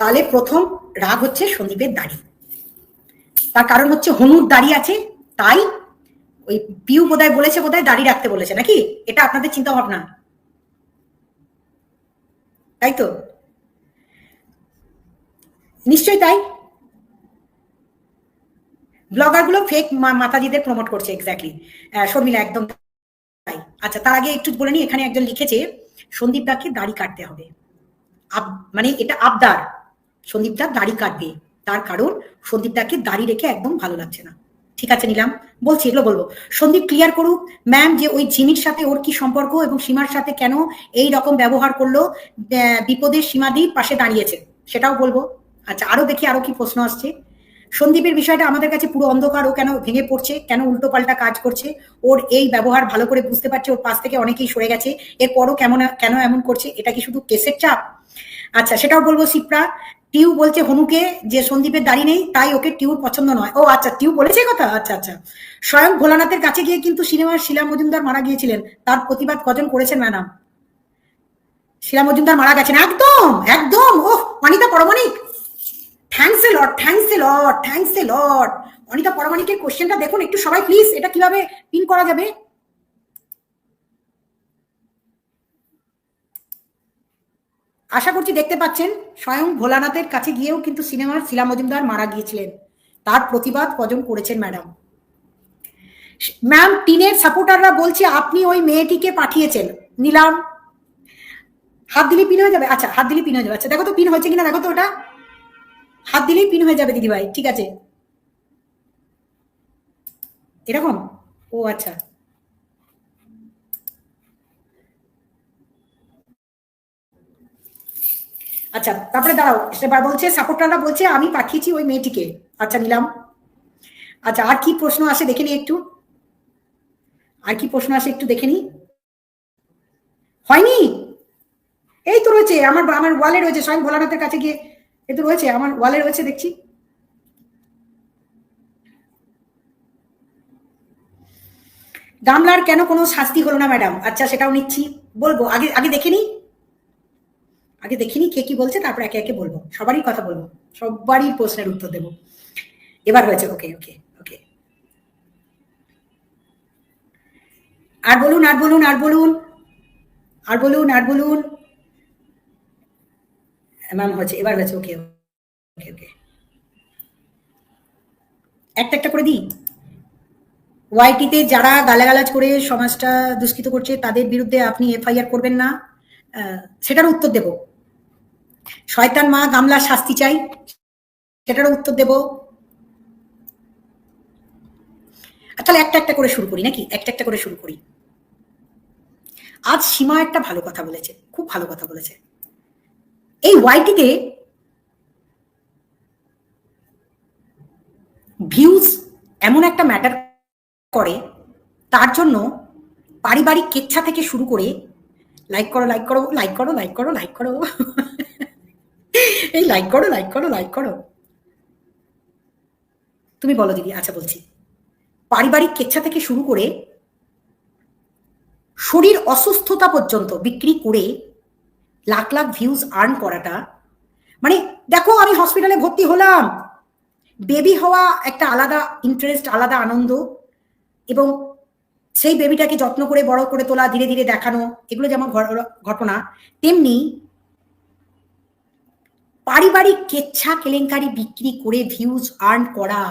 তাহলে প্রথম রাগ হচ্ছে সন্দীপের দাড়ি তার কারণ হচ্ছে হনুর দাড়ি আছে, তাই ওই পিউ বোধহয় বলেছে বোধহয় দাড়ি রাখতে বলেছে, নাকি? এটা আপনাদের চিন্তা ভাবনা তাই তো? নিশ্চয়ই তাই। ব্লগারগুলো ফেক মাতাজিদের প্রমোট করছে এক্স্যাক্টলি শর্মিলা, একদম তাই। আচ্ছা তার আগে একটু বলে নি এখানে একজন লিখেছে সন্দীপ দাকে দাড়ি কাটতে হবে। মানে এটা আবদার। সন্দীপ দা দাড়ি কাটবে। তার কারণ সন্দীপ দাকে দাড়ি রেখে একদম ভালো লাগছে না। ঠিক আছে, নিলাম। বলছি, এগুলো বলব। সন্দীপ ক্লিয়ার করুক ম্যাম যে ওই জিমির সাথে ওর কি সম্পর্ক এবং সীমার সাথে কেন এই রকম ব্যবহার করল বিপদের সীমাদি পাশে দাঁড়িয়েছে, সেটাও বলব। আচ্ছা আরও দেখি, আরও কি প্রশ্ন আসছে। সন্দীপের বিষয়টা আমাদের কাছে পুরো অন্ধকার, ও কেন ভেঙে পড়ছে, কেন উল্টো পাল্টা কাজ করছে, ওর এই ব্যবহার ভালো করে বুঝতে পারছে, ওর পাশ থেকে অনেকেই সরে গেছে, এরপরও কেমন, কেন এমন করছে, এটা কি শুধু কেসের চাপ? আচ্ছা সেটাও বলব শিপ্রা। টিউ বলছে হনুকে যে সন্দীপের দাড়ি নেই, তাই ওকে টিউর পছন্দ নয়। ও আচ্ছা টিউ বলেছে কথা? আচ্ছা আচ্ছা। স্বয়ং ভোলানাথের কাছে গিয়ে কিন্তু সিনেমার শিলা মজুমদার মারা গিয়েছিলেন। তার প্রতিবাদ কজন করেছেন ম্যাডাম? শিলা মজুমদার মারা গেছেন। একদম একদম। ওহ, Anita Paramanik. Thanks a lot thanks a lot thanks a lot Anita পরমাণিকের কোশ্চেনটা দেখুন একটু সবাই প্লিজ এটা কীভাবে পিন করা যাবে? আশা করছি দেখতে পাচ্ছেন, স্বয়ং ভোলানাথের কাছে গিয়েও কিন্তু সিনেমার শিলা মজুমদার মারা গিয়েছিলেন। তার প্রতিবাদ কজন করেছেন, ম্যাডাম? ম্যাম, টিনের সাপোর্টাররা বলছে আপনি ওই মেয়েটিকে পাঠিয়েছেন। নিলাম। হাত দিলে পিন হয়ে যাবে? আচ্ছা হাত দিলে পিন হয়ে যাবে। আচ্ছা দেখো তো পিন হয়েছে কিনা? দেখো তো ওটা। হাত দিলেই পিন হয়ে যাবে, দিদিভাই। ঠিক আছে। এরকম? ও আচ্ছা। আচ্ছা তারপরে দাঁড়াও সেবার বলছে, সাপোর্টাররা বলছে, আমি পাঠিয়েছি ওই মেয়েটিকে। আচ্ছা নিলাম। আচ্ছা আর কি প্রশ্ন আসে দেখে নি একটু? আর কি প্রশ্ন আসে একটু দেখে নি? হয়নি? এই তো রয়েছে, আমার আমার ওয়ালে রয়েছে, স্বয়ং ভোলানাথের কাছে গিয়ে। এই তো রয়েছে, আমার ওয়ালে রয়েছে, দেখছি। গামলার কেন কোনো শাস্তি হলো না, ম্যাডাম? আচ্ছা সেটাও নিচ্ছি। বলব, আগে আগে দেখে নি? আগে দেখিনি কে কি বলছে, তারপর একে একে বলব। সবারই কথা বলব, সবারই প্রশ্নের উত্তর দেবো। এবার হয়েছে, ওকে ওকে ওকে। আর বলুন আর বলুন আর বলুন আর বলুন আর বলুন। ম্যাম হয়েছে, এবার হয়েছে, ওকে ওকে ওকে। একটা একটা করে দিই। ওয়াইটিতে যারা গালাগালাজ করে সমাজটা দুষ্কৃত করছে, তাদের বিরুদ্ধে আপনি এফআইআর করবেন না। সেটার উত্তর দেব। শয়তান মা গামলা শাস্তি চাই। সেটারও উত্তর দেব। তাহলে একটা একটা করে শুরু করি নাকি? একটা একটা করে শুরু করি। আজ সীমা একটা ভালো কথা বলেছে, খুব ভালো কথা বলেছে। এই ওয়াইটিতে ভিউজ এমন একটা ম্যাটার করে, তার জন্য পারিবারিক কেচ্ছা থেকে শুরু করে লাইক করো লাইক করো লাইক করো লাইক করো লাইক করো এই লাইক করো লাইক করো লাইক করো। তুমি বলো দিদি আচ্ছা বলছি। পারিবারিক কেচ্ছা থেকে শুরু করে শরীর অসুস্থতা পর্যন্ত বিক্রি করে লাখ লাখ ভিউজ আর্ন করাটা মানে দেখো আমি হসপিটালে ভর্তি হলাম। বেবি হওয়া একটা আলাদা ইন্টারেস্ট আলাদা আনন্দ, এবং সেই বেবিটাকে যত্ন করে, বড় করে তোলা, ধীরে ধীরে দেখানো, এগুলো যেমন ঘটনা, তেমনি পারিবারিক কেচ্ছা কেলেঙ্কারি বিক্রি করে ভিউজ আর্ন করা।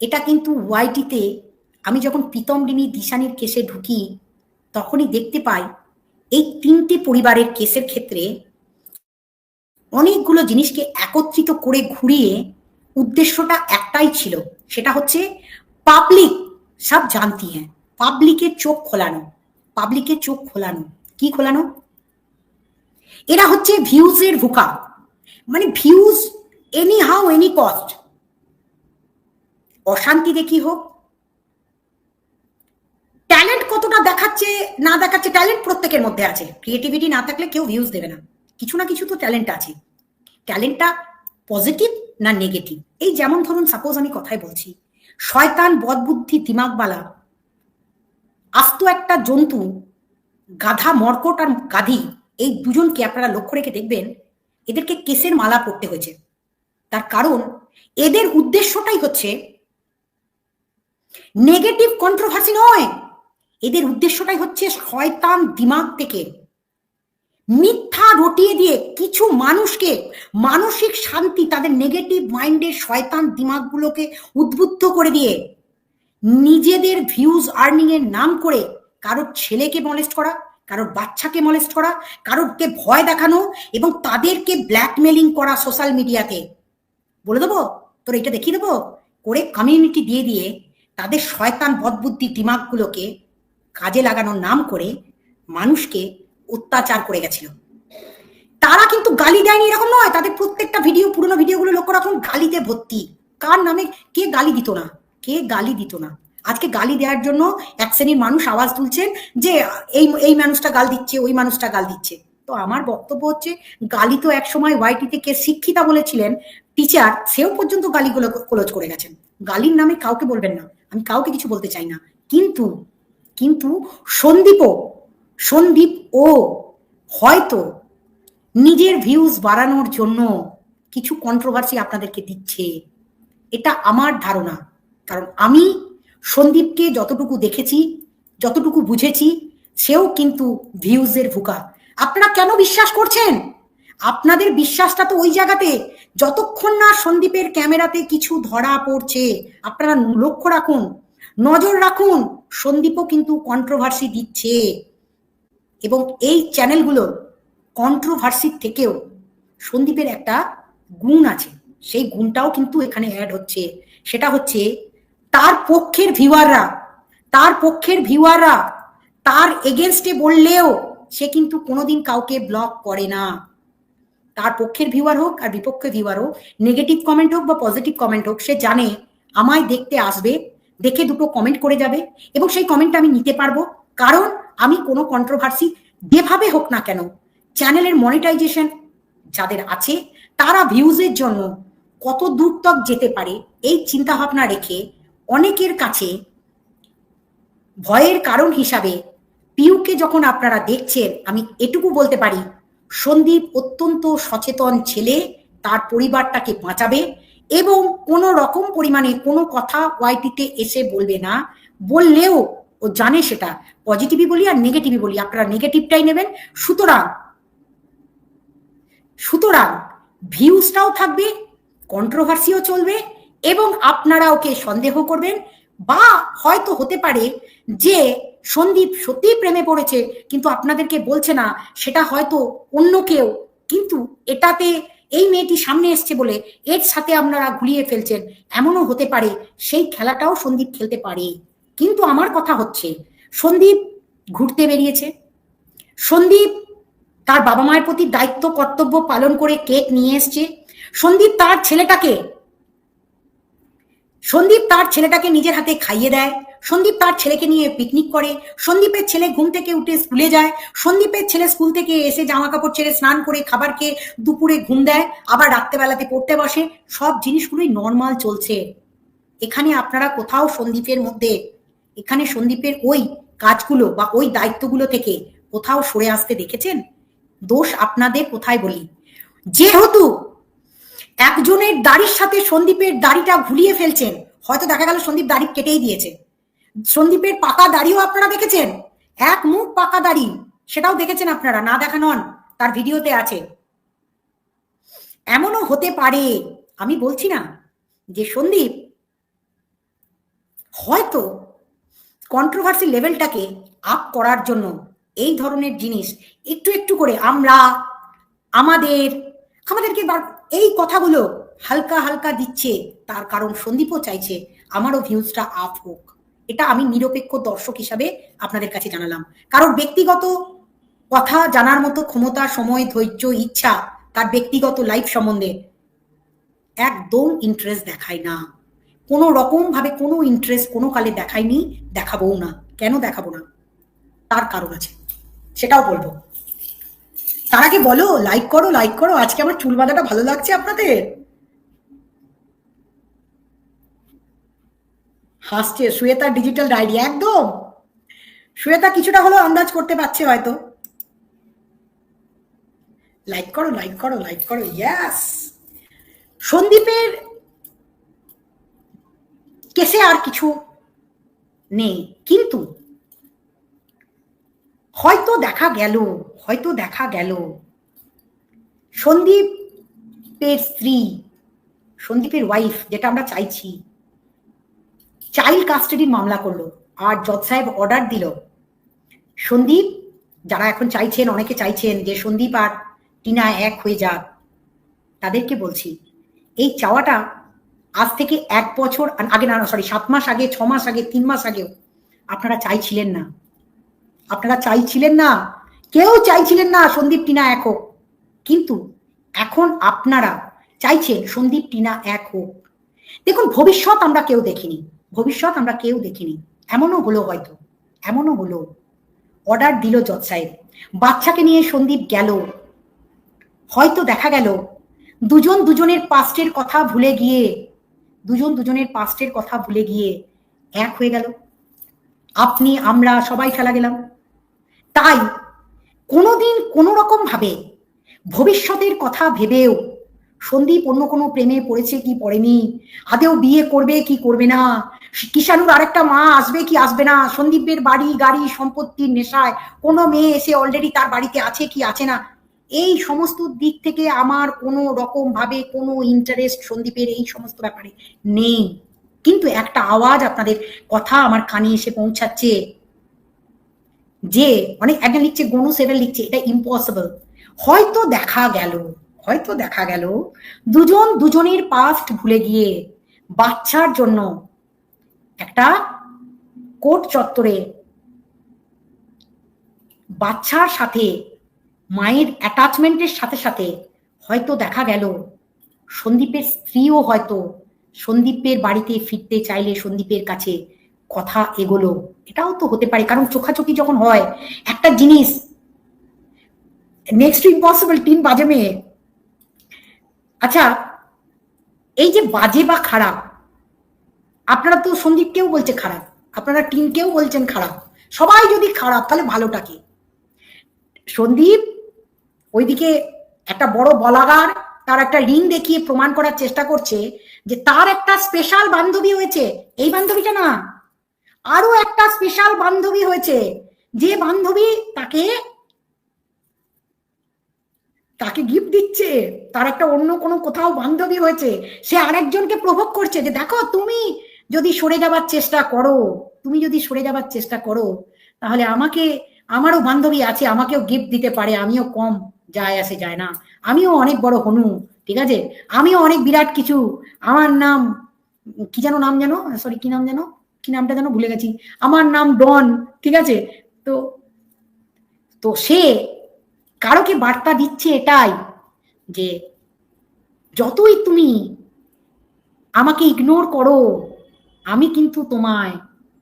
এটা কিন্তু ওয়াইটিতে আমি যখন প্রীতম ডিমি দিশানির কেসে ঢুকি, তখনই দেখতে পাই এই তিনটে পরিবারের কেসের ক্ষেত্রে অনেকগুলো জিনিসকে একত্রিত করে ঘুরিয়ে উদ্দেশ্যটা একটাই ছিল। সেটা হচ্ছে পাবলিক সব জানতি হ্যাঁ। পাবলিকের চোখ খোলানো। পাবলিকের চোখ খোলানো। কি খোলানো? এরা হচ্ছে ভিউজের ভুকা। মানে views anyhow any cost অশান্তি দেখি হোক? ট্যালেন্ট কতটা দেখাচ্ছে, না দেখাচ্ছে, ট্যালেন্ট প্রত্যেকের মধ্যে আছে। ক্রিয়েটিভিটি না থাকলে কেউ ভিউজ দেবে না। কিছু না কিছু তো ট্যালেন্ট আছে। ট্যালেন্টটা পজিটিভ না নেগেটিভ? এই যেমন ধরুন সাপোজ আমি কথাই বলছি। শয়তান, বদবুদ্ধি দিমাগবালা আস্ত একটা জন্তু, গাধা, মর্কট আর গাধি এই দুজনকে আপনারা লক্ষ্য রেখে দেখবেন, এদেরকে কেসের মালা পড়তে হয়েছে। তার কারণ, এদের উদ্দেশ্যটাই হচ্ছে নেগেটিভ কন্ট্রোভার্সি নয়। এদের উদ্দেশ্যটাই হচ্ছে শয়তান দিমাগ থেকে মিথ্যা রটিয়ে দিয়ে কিছু মানুষকে মানসিক শান্তি তাদের নেগেটিভ মাইন্ডের শয়তান দিমাগগুলোকে উদ্বুদ্ধ করে দিয়ে নিজেদের ভিউজ আর্নিং এর নাম করে কারোর ছেলেকে মলেস্ট করা কারোর বাচ্চাকে মলেস্ট করা, কারোরকে ভয় দেখানো এবং তাদেরকে ব্ল্যাকমেলিং করা সোশ্যাল মিডিয়াতে বলে দেবো? তোর এটা দেখিয়ে দেবো? করে কমিউনিটি দিয়ে দিয়ে তাদের শয়তান বদবুদ্ধি দিমাগগুলোকে কাজে লাগানোর নাম করে মানুষকে অত্যাচার করে গেছিল। তারা কিন্তু গালি দেয়নি, এরকম নয়। তাদের প্রত্যেকটা ভিডিও পুরোনো ভিডিওগুলো লক্ষ্য রাখুন, গালিতে ভর্তি। কার নামে কে গালি দিত না? কে গালি দিত না? আজকে গালি দেওয়ার জন্য এক শ্রেণির মানুষ আওয়াজ তুলছেন যে এই এই মানুষটা গাল দিচ্ছে, ওই মানুষটা গাল দিচ্ছে। তো আমার বক্তব্য হচ্ছে, গালি তো একসময় ওয়াইটিতে কে শিক্ষিতা বলেছিলেন, টিচার সেও পর্যন্ত গালিগুলো ক্লোজ করে গেছেন। গালির নামে কাউকে বলবেন না, আমি কাউকে কিছু বলতে চাই না। কিন্তু কিন্তু সন্দীপও সন্দীপ ও হয়তো নিজের ভিউজ বাড়ানোর জন্য কিছু কন্ট্রোভার্সি আপনাদেরকে দিচ্ছে। এটা আমার ধারণা। কারণ আমি সন্দীপকে যতটুকু দেখেছি, যতটুকু বুঝেছি, সেও কিন্তু ভিউজের ভুকা। আপনারা কেন বিশ্বাস করছেন? আপনাদের বিশ্বাসটা তো ওই জায়গাতে, যতক্ষণ না সন্দীপের ক্যামেরাতে কিছু ধরা পড়ছে, আপনারা লক্ষ্য রাখুন, নজর রাখুন, সন্দীপও কিন্তু কন্ট্রোভার্সি দিচ্ছে। এবং এই চ্যানেলগুলোর কন্ট্রোভার্সির থেকেও সন্দীপের একটা গুণ আছে। সেই গুণটাও কিন্তু এখানে অ্যাড হচ্ছে। সেটা হচ্ছে তার পক্ষের ভিউয়াররা, তার পক্ষের ভিউয়াররা, তার এগেনস্টে বললেও সে কিন্তু কোনোদিন কাউকে ব্লক করে না। তার পক্ষের ভিউয়ার হোক আর বিপক্ষে ভিউয়ার হোক নেগেটিভ কমেন্ট হোক বা পজিটিভ কমেন্ট হোক, সে জানে আমায় দেখতে আসবে, দেখে দুটো কমেন্ট করে যাবে এবং সেই কমেন্ট আমি নিতে পারব। কারণ আমি কোনো কন্ট্রোভার্সি যেভাবে হোক না কেন, চ্যানেলের মনিটাইজেশন যাদের আছে, তারা ভিউজের জন্য কত দূর তক যেতে পারে, এই চিন্তা ভাবনা রেখে অনেকের কাছে ভয়ের কারণ হিসাবে পিউকে যখন আপনারা দেখছেন, আমি এটুকু বলতে পারি, সন্দীপ অত্যন্ত সচেতন ছেলে, তার পরিবারটাকে বাঁচাবে এবং কোনো রকম পরিমাণে কোনো কথা ওয়াইটিতে এসে বলবে না, বললেও ও জানে সেটা। পজিটিভই বলি আর নেগেটিভই বলি, আপনারা নেগেটিভটাই নেবেন। সুতরাং সুতরাং ভিউজটাও থাকবে, কন্ট্রোভার্সিও চলবে এবং আপনারা ওকে সন্দেহ করবেন বা হয়তো হতে পারে যে সন্দীপ সত্যি প্রেমে পড়েছে, কিন্তু আপনাদেরকে বলছে না, সেটা হয়তো অন্য কেউ। কিন্তু এটাতে এই মেয়েটি সামনে এসছে বলে এর সাথে আপনারা ঘুরিয়ে ফেলছেন, এমনও হতে পারে সেই খেলাটাও সন্দীপ খেলতে পারে। কিন্তু আমার কথা হচ্ছে, সন্দীপ ঘুরতে বেরিয়েছে। সন্দীপ তার বাবা মায়ের প্রতি দায়িত্ব, কর্তব্য পালন করে কেক নিয়ে এসছে। সন্দীপ তার ছেলেটাকে সন্দীপ তার ছেলেটাকে নিজের হাতে খাইয়ে দেয়। সন্দীপ তার ছেলেকে নিয়ে পিকনিক করে। সন্দীপের ছেলে ঘুম থেকে উঠে স্কুলে যায়। সন্দীপের ছেলে স্কুল থেকে এসে জামা কাপড় ছেড়ে স্নান করে খাবার খেয়ে দুপুরে ঘুম দেয়। আবার রাত্রেবেলাতে পড়তে বসে। সব জিনিসগুলোই নর্মাল চলছে। এখানে আপনারা কোথাও সন্দীপের মধ্যে, এখানে সন্দীপের ওই কাজগুলো বা ওই দায়িত্বগুলো থেকে কোথাও সরে আসতে দেখেছেন? দোষ আপনাদের কোথায় বলি? যেহেতু একজনের দাড়ির সাথে সন্দীপের দাড়িটা ঘুরিয়ে ফেলছেন। হয়তো দেখা গেল সন্দীপ দাড়ি কেটেই দিয়েছে। সন্দীপের পাকা দাড়িও আপনারা দেখেছেন? এক মুখ পাকা দাড়ি। সেটাও দেখেছেন আপনারা? না দেখা নন। তার ভিডিওতে আছে। এমনও হতে পারে, আমি বলছি না, যে সন্দীপ হয়তো কন্ট্রোভার্সি লেভেলটাকে আপ করার জন্য এই ধরনের জিনিস একটু একটু করে আমরা, আমাদের, আমাদেরকে এই কথাগুলো হালকা হালকা দিচ্ছে, তার কারণ সন্দীপও চাইছে আমারও ভিউজটা আপ হোক। এটা আমি নিরপেক্ষ দর্শক হিসাবে আপনাদের কাছে জানালাম। কারোর ব্যক্তিগত কথা জানার মতো ক্ষমতা, সময়, ধৈর্য, ইচ্ছা তার ব্যক্তিগত লাইফ সম্বন্ধে একদম ইন্টারেস্ট দেখায় না। কোনো রকম ভাবে কোনো ইন্টারেস্ট কোনো কালে দেখায়নি, দেখাবও না। কেন দেখাবো না? তার কারণ আছে। সেটাও বলব। তার আগে বলো লাইক করো লাইক করো, আজকে আমার চুল বাঁধাটা ভালো লাগছে আপনাদের? হাসছে শ্বেতা ডিজিটাল ডায়েরি একদম। শ্বেতা কিছুটা হলেও আন্দাজ করতে পারছে হয়তো। লাইক করো লাইক করো লাইক করো ইয়াস সন্দীপের কেসে আর কিছু নেই, কিন্তু হয়তো দেখা গেল, হয়তো দেখা গেল। সন্দীপের স্ত্রী সন্দীপের ওয়াইফ যেটা আমরা চাইছি চাইল্ড কাস্টাডির মামলা করল আর জজ সাহেব অর্ডার দিল। সন্দীপ, যারা এখন চাইছেন, অনেকে চাইছেন যে সন্দীপ আর টিনা এক হয়ে যাক, তাদেরকে বলছি, এই চাওয়াটা আজ থেকে এক বছর আগে না সরি সাত মাস আগে, ছ মাস আগে, তিন মাস আগেও আপনারা চাইছিলেন না। আপনারা চাইছিলেন না? কেউ চাইছিলেন না সন্দীপ টিনা এক হোক। কিন্তু এখন আপনারা চাইছেন সন্দীপ টিনা এক হোক। দেখুন, ভবিষ্যৎ আমরা কেউ দেখিনি। ভবিষ্যৎ আমরা কেউ দেখিনি। এমনও হলো হয়তো। এমনও হলো। অর্ডার দিল জজ সাহেব। বাচ্চাকে নিয়ে সন্দীপ গেল। হয়তো দেখা গেল। দুজন দুজনের পাস্টের কথা ভুলে গিয়ে, দুজন দুজনের পাস্টের কথা ভুলে গিয়ে এক হয়ে গেল। আপনি, আমরা সবাই খেলা গেলাম। তাই কোনোদিন কোনো রকম ভাবে ভবিষ্যতের কথা ভেবেও সন্দীপ অন্য কোনো প্রেমে পড়েছে কি পড়েনি? আদেও বিয়ে করবে কি করবে না? কিষানুর আরেকটা মা আসবে কি আসবে না? সন্দীপের বাড়ি, গাড়ি, সম্পত্তির নেশায় কোনো মেয়ে এসে অলরেডি তার বাড়িতে আছে কি আছে না? এই সমস্ত দিক থেকে আমার কোনো রকম ভাবে কোনো ইন্টারেস্ট সন্দীপের এই সমস্ত ব্যাপারে নেই। কিন্তু একটা আওয়াজ আপনাদের কথা আমার কানে এসে পৌঁছাচ্ছে। যে অনেক একজন লিখছে গণু সেভেন লিখছে, এটা ইম্পসিবল হয়তো দেখা গেল, হয়তো দেখা গেল, দুজন দুজনের পাস্ট ভুলে গিয়ে বাচ্চার জন্য একটা কোর্ট চত্বরে বাচ্চার সাথে, মায়ের অ্যাটাচমেন্টের সাথে সাথে হয়তো দেখা গেল, সন্দীপের স্ত্রীও হয়তো সন্দীপের বাড়িতে ফিরতে চাইলে সন্দীপের কাছে কথা এগোলো। এটাও তো হতে পারে, কারণ চোখাচোখি যখন হয়, একটা জিনিস নেক্সট ইম্পসিবল টিন বাজে মেয়ে। আচ্ছা এই যে বাজে বা খারাপ, আপনারা তো সন্দীপকেও বলছে খারাপ, আপনারা টিমকেও বলছেন খারাপ, সবাই যদি খারাপ, তাহলে ভালোটা কি? সন্দীপ, ওইদিকে একটা বড় বলাগার, তার একটা রিং দেখিয়ে প্রমাণ করার চেষ্টা করছে যে তার একটা স্পেশাল বান্ধবী হয়েছে, এই বান্ধবীটা না। আরও একটা স্পেশাল বান্ধবী হয়েছে। যে বান্ধবী তাকে তাকে গিফট দিচ্ছে, তার একটা অন্য কোনো কোথাও বান্ধবী হয়েছে, সে আরেকজনকে প্রভোগ করছে যে, দেখো, তুমি যদি সরে যাবার চেষ্টা করো, তুমি যদি সরে যাবার চেষ্টা করো, তাহলে আমাকে, আমারও বান্ধবী আছে, আমাকেও গিফট দিতে পারে, আমিও কম যায় আসে, যায় না। আমিও অনেক বড় হনু, ঠিক আছে? আমিও অনেক বিরাট কিছু, আমার নাম, কি যেন নাম যেন? সরি কি নাম যেন? কি নামটা যেন ভুলে গেছি। আমার নাম ডন, ঠিক আছে? তো তো সে কারোকে বার্তা দিচ্ছে এটাই যে, যতই তুমি আমাকে ইগনোর করো, আমি কিন্তু তোমায়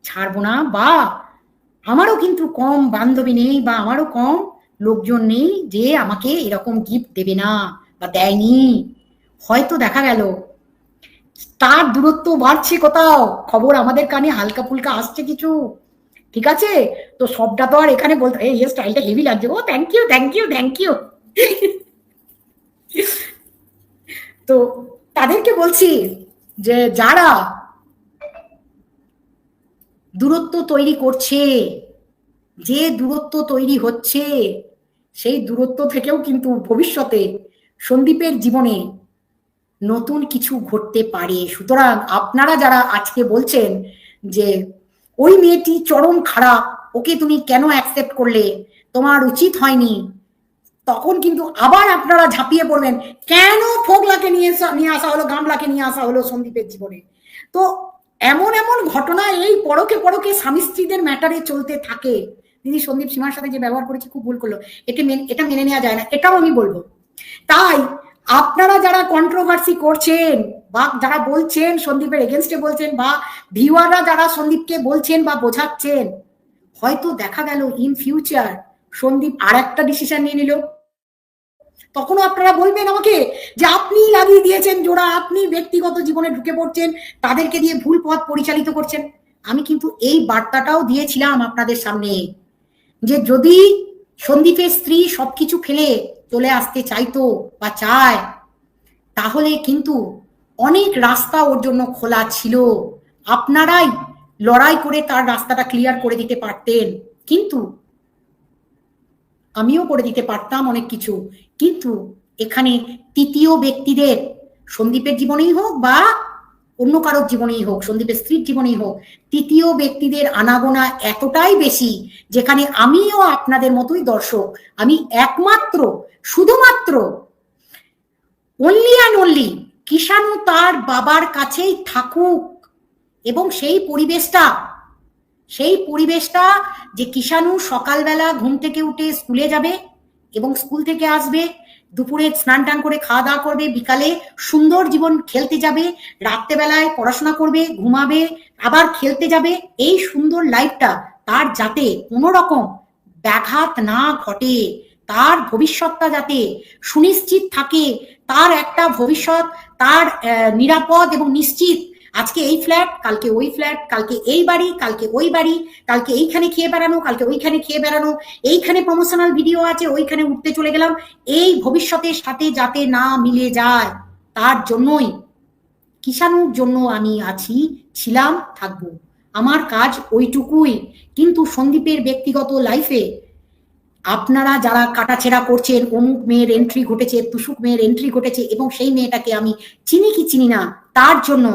ছাড়বো না বা আমারও কিন্তু কম বান্ধবী নেই বা আমারও কম লোকজন নেই যে আমাকে এরকম গিফট দেবে না বা দেয়নি। হয়তো দেখা গেল তার দূরত্ব বাড়ছে কোথাও? খবর আমাদের কানে হালকা ফুলকা আসছে কিছু। ঠিক আছে? তো সবটা তো আর এখানে বলতে এই স্টাইলটা হেভি লাগছে। ও thank you thank you thank you তো তাদেরকে বলছি যে, যারা দূরত্ব তৈরি করছে, যে দূরত্ব তৈরি হচ্ছে, সেই দূরত্ব থেকেও কিন্তু ভবিষ্যতে সন্দীপের জীবনে নতুন কিছু ঘটতে পারে। সুতরাং আপনারা যারা আজকে বলছেন যে, ওই মেয়েটি চরম খারাপ, ওকে তুমি কেন অ্যাকসেপ্ট করলে? তোমার উচিত হয়নি। তখন কিন্তু আবার আপনারা ঝাঁপিয়ে পড়বেন, কেন ফোগলাকে নিয়ে নিয়ে আসা হলো, গামলাকে নিয়ে আসা হলো সন্দীপের জীবনে? তো এমন এমন ঘটনা এই পরকে পরকে স্বামী স্ত্রীদের ম্যাটারে চলতে থাকে। দিদি, সন্দীপ সীমার সাথে যে ব্যবহার করেছে, খুব ভুল করল। এটা এটা মেনে নেওয়া যায় না, এটাও আমি বলব। তাই আপনারা যারা কন্ট্রোভার্সি করছেন বা যারা বলছেন সন্দীপের এগেনস্টে বলছেন বা ভিউয়াররা যারা সন্দীপকে বলছেন বা বোঝাচ্ছেন, হয়তো দেখা গেল ইন ফিউচার সন্দীপ আর একটা ডিসিশন নিয়ে নিল। তখনও আপনারা বলবেন আমাকে যে আপনি লাগিয়ে দিয়েছেন জোড়া, আপনি ব্যক্তিগত জীবনে ঢুকে পড়ছেন, তাদেরকে দিয়ে ভুল পথ পরিচালিত করছেন। আমি কিন্তু এই বার্তাটাও দিয়েছিলাম আপনাদের সামনে যে যদি সন্দীপের স্ত্রী সবকিছু ফেলে চলে আসতে চাইতো বা চায়, তাহলে কিন্তু অনেক রাস্তা ওর জন্য খোলা ছিল। আপনারাই লড়াই করে তার রাস্তাটা ক্লিয়ার করে দিতে পারতেন। কিন্তু আমিও করে দিতে পারতাম অনেক কিছু। কিন্তু এখানে তৃতীয় ব্যক্তিদের, সন্দীপের জীবনেই হোক বা অন্য কারোর জীবনেই হোক, সন্দীপের স্ত্রীর জীবনেই হোক, তৃতীয় ব্যক্তিদের আনাগোনা এতটাই বেশি যেখানে আমিও আপনাদের মতোই দর্শক। আমি একমাত্র, শুধুমাত্র অনলি অ্যান্ড অনলি কিষাণু তার বাবার কাছেই থাকুক এবং সেই পরিবেশটা সেই পরিবেশটা যে কিষাণু সকালবেলা ঘুম থেকে উঠে স্কুলে যাবে এবং স্কুল থেকে আসবে দুপুরে স্নান টান করে খাওয়া দাওয়া করবে, বিকালে সুন্দর জীবন খেলতে যাবে, রাত্রেবেলায় পড়াশোনা করবে, ঘুমাবে, আবার খেলতে যাবে, এই সুন্দর লাইফটা তার যাতে কোনো রকম ব্যাঘাত না ঘটে, তার ভবিষ্যৎটা যাতে সুনিশ্চিত থাকে, তার একটা ভবিষ্যৎ, তার নিরাপদ এবং নিশ্চিত আজকে এই ফ্ল্যাট কালকে ওই ফ্ল্যাট কালকে এই বাড়ি, কালকে ওই বাড়ি, কালকে এইখানে খেয়ে বেড়ানো, কালকে ওইখানে খেয়ে বেড়ানো, এইখানে প্রমোশনাল ভিডিও আছে, ওইখানে উঠতে চলে গেলাম। এই ভবিষ্যতের সাথে যাতে না মিলে যায়, তার জন্যই কিষাণুর জন্য আমি আছি, ছিলাম, থাকব। আমার কাজ ওইটুকুই। কিন্তু সন্দীপের ব্যক্তিগত লাইফে আপনারা যারা কাটাছেড়া করছেন, অমুক মেয়ের এন্ট্রি ঘটেছে তুসুক মেয়ের এন্ট্রি ঘটেছে, এবং সেই মেয়েটাকে আমি চিনি কি চিনি না, তার জন্য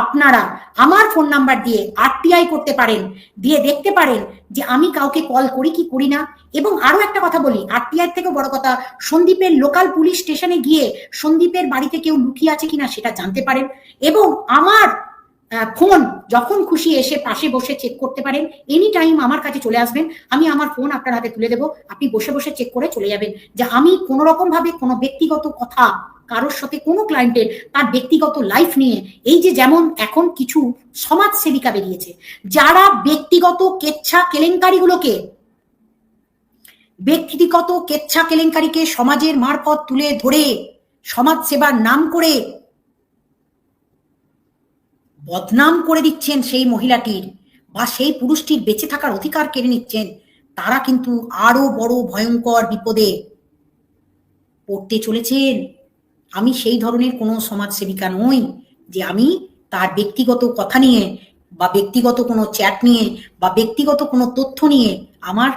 আপনারা আমার ফোন নাম্বার দিয়ে আরটিআই করতে পারেন, দিয়ে দেখতে পারেন যে আমি কাউকে কল করি কি করি না। এবং আরও একটা কথা বলি আরটিআই থেকে বড় কথা, সন্দীপের লোকাল পুলিশ স্টেশনে গিয়ে সন্দীপের বাড়িতে কেউ লুকিয়ে আছে কিনা সেটা জানতে পারেন। এবং আমার ফোন যখন খুশি এসে পাশে বসে চেক করতে পারেন এনি টাইম আমার কাছে চলে আসবেন, আমি আমার ফোন আপনার হাতে তুলে দেবো, আপনি বসে বসে চেক করে চলে যাবেন। যে আমি কোনো রকম ভাবে কোনো ব্যক্তিগত কথা, কারোর সাথে কোনো ক্লায়েন্টের তার ব্যক্তিগত লাইফ নিয়ে, এই যে যেমন এখন কিছু সমাজ সেবিকা বেরিয়েছে, যারা ব্যক্তিগত কেচ্ছা কেলেঙ্কারিগুলোকে, ব্যক্তিগত কেচ্ছা কেলেঙ্কারিকে সমাজের মারফত তুলে ধরে, সমাজ সেবার নাম করে বদনাম করে দিচ্ছেন সেই মহিলাটির বা সেই পুরুষটির বেঁচে থাকার অধিকার কেড়ে নিচ্ছেন, তারা কিন্তু আরও বড় ভয়ঙ্কর বিপদে পড়তে চলেছেন। আমি সেই ধরনের কোনো সমাজসেবিকা নই যে আমি তার ব্যক্তিগত কথা নিয়ে বা ব্যক্তিগত কোনো চ্যাট নিয়ে বা ব্যক্তিগত কোনো তথ্য নিয়ে আমার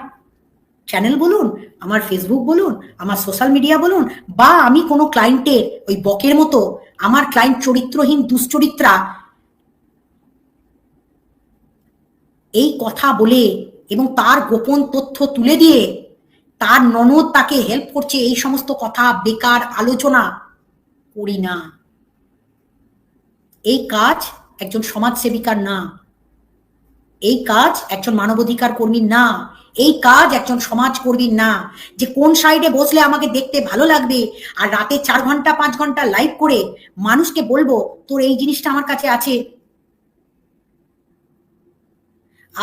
চ্যানেল বলুন, আমার ফেসবুক বলুন, আমার সোশ্যাল মিডিয়া বলুন, বা আমি কোনো ক্লায়েন্টের ওই বকের মতো আমার ক্লায়েন্ট চরিত্রহীন, দুশ্চরিত্রা এই কথা বলে এবং তার গোপন তথ্য তুলে দিয়ে তার ননদ তাকে হেল্প করছে এই সমস্ত কথা, বেকার আলোচনা করি না। এই কাজ একজন সমাজসেবিকার না। এই কাজ একজন মানবাধিকার কর্মীর না। এই কাজ একজন সমাজ কর্মীর না। যে কোন সাইডে বসলে আমাকে দেখতে ভালো লাগবে আর রাতে চার ঘণ্টা, পাঁচ ঘণ্টা লাইভ করে মানুষকে বলব, তোর এই জিনিসটা আমার কাছে আছে।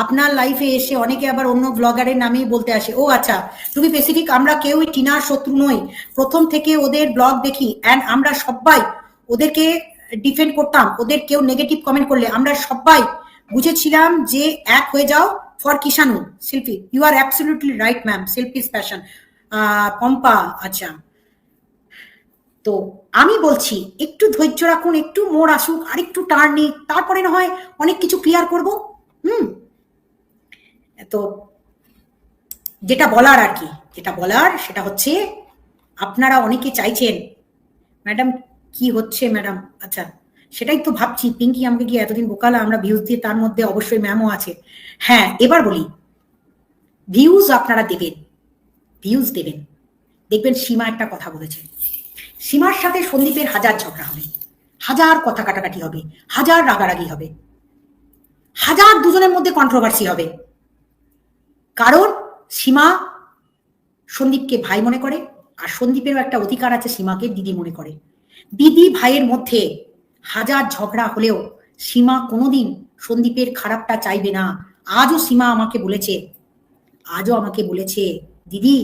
আপনার লাইফে এসে অনেকে আবার অন্য ব্লগারের নামেই বলতে আসে, ও আচ্ছা তুমি স্পেসিফিক আমরা কেউই টিনার শত্রু নই। প্রথম থেকে ওদের ব্লগ দেখি অ্যান্ড আমরা সবাই ওদেরকে ডিফেন্ড করতাম। ওদের কেউ নেগেটিভ কমেন্ট করলে আমরা সবাই বুঝেছিলাম যে এক হয়ে যাও for Kishanu Shilpi you are absolutely right ma'am Shilpi's passion Pompa আচ্ছা। তো আমি বলছি, একটু ধৈর্য রাখুন, একটু মোড় আসুক আর একটু টার্ন নিক, তারপরে না হয় অনেক কিছু ক্লিয়ার করব। হুম? তো যেটা বলার আর কি, যেটা বলার সেটা হচ্ছে আপনারা অনেকে চাইছেন, ম্যাডাম কি হচ্ছে ম্যাডাম? আচ্ছা সেটাই তো ভাবছি, পিঙ্কি আমাকে গিয়ে এতদিন বোকালা আমরা ভিউজ দিয়ে তার মধ্যে অবশ্যই ম্যামও আছে। হ্যাঁ এবার বলি ভিউজ আপনারা দেবেন ভিউজ দেবেন। দেখবেন সীমা একটা কথা বলেছে, সীমার সাথে সন্দীপের হাজার ঝগড়া হবে, হাজার কথা কাটাকাটি হবে, হাজার রাগারাগি হবে, হাজার দুজনের মধ্যে কন্ট্রোভার্সি হবে। কারণ সীমা সন্দীপকে ভাই মনে করে, আর সন্দীপেরও একটা অধিকার আছে সীমাকে দিদি মনে করে। দিদি ভাইয়ের মধ্যে হাজার ঝগড়া হলেও সীমা কোনোদিন সন্দীপের খারাপটা চাইবে না। আজও সীমা আমাকে বলেছে, আজও আমাকে বলেছে, দিদি,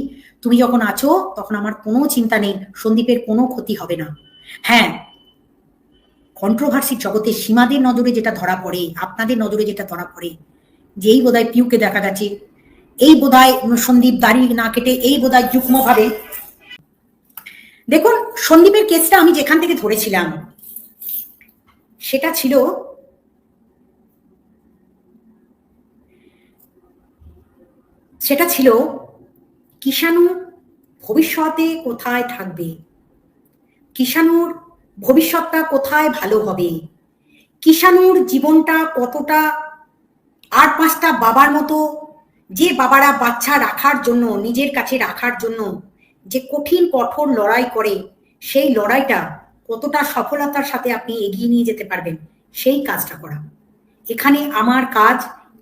তুমি যখন আছো তখন আমার কোনো চিন্তা নেই, সন্দীপের কোনো ক্ষতি হবে না। হ্যাঁ কন্ট্রোভার্সির জগতে সীমাদের নজরে যেটা ধরা পড়ে, আপনাদের নজরে যেটা ধরা পড়ে, যেই বোধহয় পিউকে দেখা গেছে এই বোধহয় সন্দীপ দাড়ি না কেটে এই বোধহয় যুগ্মভাবে। দেখুন, সন্দীপের কেসটা আমি যেখান থেকে ধরেছিলাম, সেটা ছিল সেটা ছিল কিষাণু ভবিষ্যতে কোথায় থাকবে? কিষাণুর ভবিষ্যৎটা কোথায় ভালো হবে? কিষাণুর জীবনটা কতটা, আর পাঁচটা বাবার মতো যে বাবারা বাচ্চা রাখার জন্য, নিজের কাছে রাখার জন্য যে কঠিন, কঠোর লড়াই করে, সেই লড়াইটা কতটা সফলতার সাথে আপনি এগিয়ে নিয়ে যেতে পারবেন, সেই কাজটা করা। এখানে আমার কাজ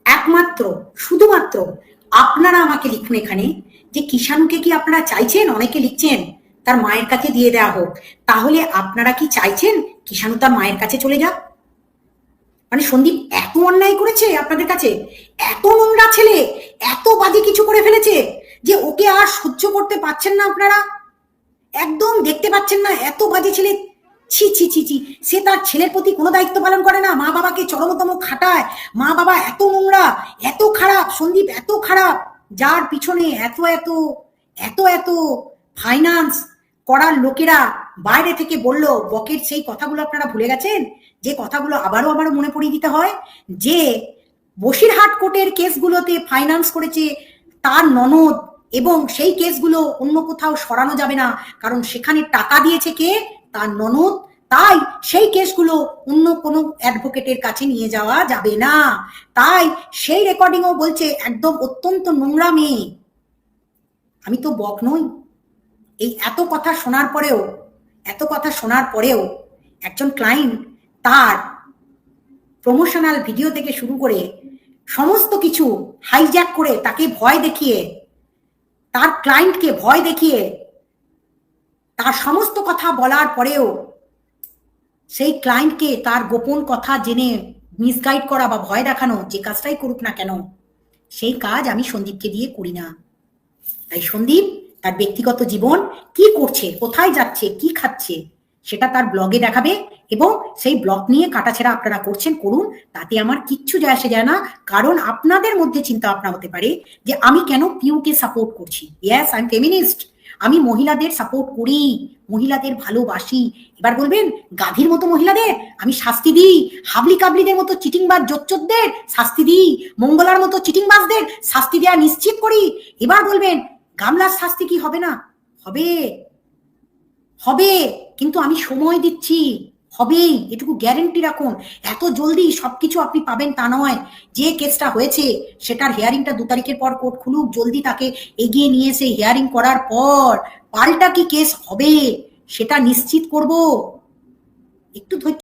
একমাত্র, শুধুমাত্র আপনারা আমাকে লিখুন এখানে যে কিষাণুকে কি আপনারা চাইছেন? অনেকে লিখছেন, তার মায়ের কাছে দিয়ে দেওয়া হোক। তাহলে আপনারা কি চাইছেন কিষাণু তার মায়ের কাছে চলে যাক? মানে সন্দীপ এত অন্যায় করেছে আপনাদের কাছে? এত নোংরা ছেলে এত বাজে কিছু করে ফেলেছে যে ওকে আর সহ্য করতে পারছেন না আপনারা? একদম দেখতে পাচ্ছেন না, এত বাজে ছেলে। ছি ছি ছি ছি। সে তার ছেলের প্রতি কোনো দায়িত্ব পালন করে না। মা বাবাকে চরমতম খাটায়। মা বাবা এত নোংরা, এত খারাপ, সন্দীপ এত খারাপ। যার পিছনে এত এত এত এত ফাইন্যান্স করার লোকেরা বাইরে থেকে বলল, বকের সেই কথাগুলো আপনারা ভুলে গেছেন? যে কথাগুলো আবারও আবারও মনে পড়িয়ে দিতে হয়? যে বসিরহাট কোর্টের কেসগুলোতে ফাইন্যান্স করেছে তার ননদ এবং সেই কেসগুলো অন্য কোথাও সরানো যাবে না, কারণ সেখানে টাকা দিয়েছে কে? তার ননদ। তাই সেই কেসগুলো অন্য কোনো অ্যাডভোকেটের কাছে নিয়ে যাওয়া যাবে না। তাই সেই রেকর্ডিংও বলছে, একদম অত্যন্ত নোংরা মেয়ে। আমি তো বক নই। এই এত কথা শোনার পরেও, এত কথা শোনার পরেও একজন ক্লায়েন্ট তার প্রমোশনাল ভিডিও থেকে শুরু করে সমস্ত কিছু হাইজ্যাক করে তাকে ভয় দেখিয়ে, তার ক্লায়েন্টকে ভয় দেখিয়ে, তার সমস্ত কথা বলার পরেও সেই ক্লায়েন্টকে তার গোপন কথা জেনে মিসগাইড করা বা ভয় দেখানো যে কাজটাই করুক না কেন, সেই কাজ আমি সন্দীপকে দিয়ে করি না। তাই সন্দীপ তার ব্যক্তিগত জীবন কি করছে, কোথায় যাচ্ছে, কি খাচ্ছে সেটা তার ব্লগে দেখাবে এবং সেই ব্লগ নিয়ে কাটাছেড়া আপনারা করছেন, করুন। তাতে আমার কিচ্ছু যায় আসে যায় না। কারণ আপনাদের মধ্যে চিন্তা ভাবনা হতে পারে যে আমি কেন পিউকে সাপোর্ট করছি? ইয়াস আই ফেমিনিস্ট আমি মহিলাদের সাপোর্ট করি, মহিলাদের ভালোবাসি। এবার বলবেন, গাধীর মতো মহিলাদের আমি শাস্তি দিই হাবলি কাবলিদের মতো চিটিংবাজ জোচ্চোরদের শাস্তি দিই, মঙ্গলার মতো চিটিংবাজদের শাস্তি দেওয়া নিশ্চিত করি। এবার বলবেন, গামলার শাস্তি কি হবে না? হবে। হবে। কিন্তু আমি সময় দিচ্ছি। হবেই, এটুকু গ্যারেন্টি রাখুন। এত জলদি সবকিছু আপনি পাবেন তা নয়। যে কেসটা হয়েছে, সেটার হিয়ারিংটা দু তারিখের পর কোর্ট খুলুক, জলদি তাকে এগিয়ে নিয়ে এসে হিয়ারিং করার পর পাল্টা কি কেস হবে, সেটা নিশ্চিত করব। একটু ধৈর্য